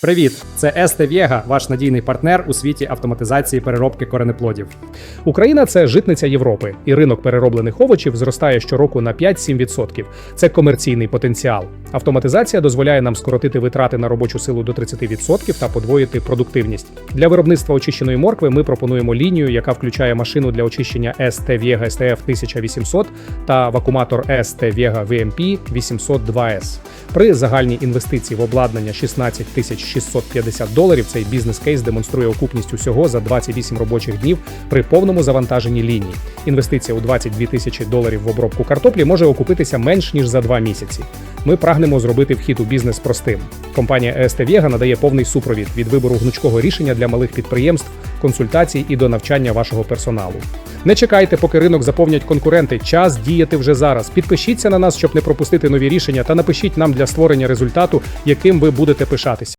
Привіт! Це Есте Вєга, ваш надійний партнер у світі автоматизації переробки коренеплодів. Україна це житниця Європи, і ринок перероблених овочів зростає щороку на 5-7%. Це комерційний потенціал. Автоматизація дозволяє нам скоротити витрати на робочу силу до 30% та подвоїти продуктивність. Для виробництва очищеної моркви ми пропонуємо лінію, яка включає машину для очищення ST Viega STF 1800 та вакууматор ST Viega VMP 802S. При загальній інвестиції в обладнання 16 тисяч 650 доларів цей бізнес-кейс демонструє окупність усього за 28 робочих днів при повному завантаженні ліній. Інвестиція у 22 тисячі доларів в обробку картоплі може окупитися менш ніж за два місяці. Ми прагнемо зробити вхід у бізнес простим. Компанія ЕСТ Вєга надає повний супровід від вибору гнучкого рішення для малих підприємств, консультацій і до навчання вашого персоналу. Не чекайте, поки ринок заповнять конкуренти. Час діяти вже зараз. Підпишіться на нас, щоб не пропустити нові рішення, та напишіть нам для створення результату, яким ви будете пишатися.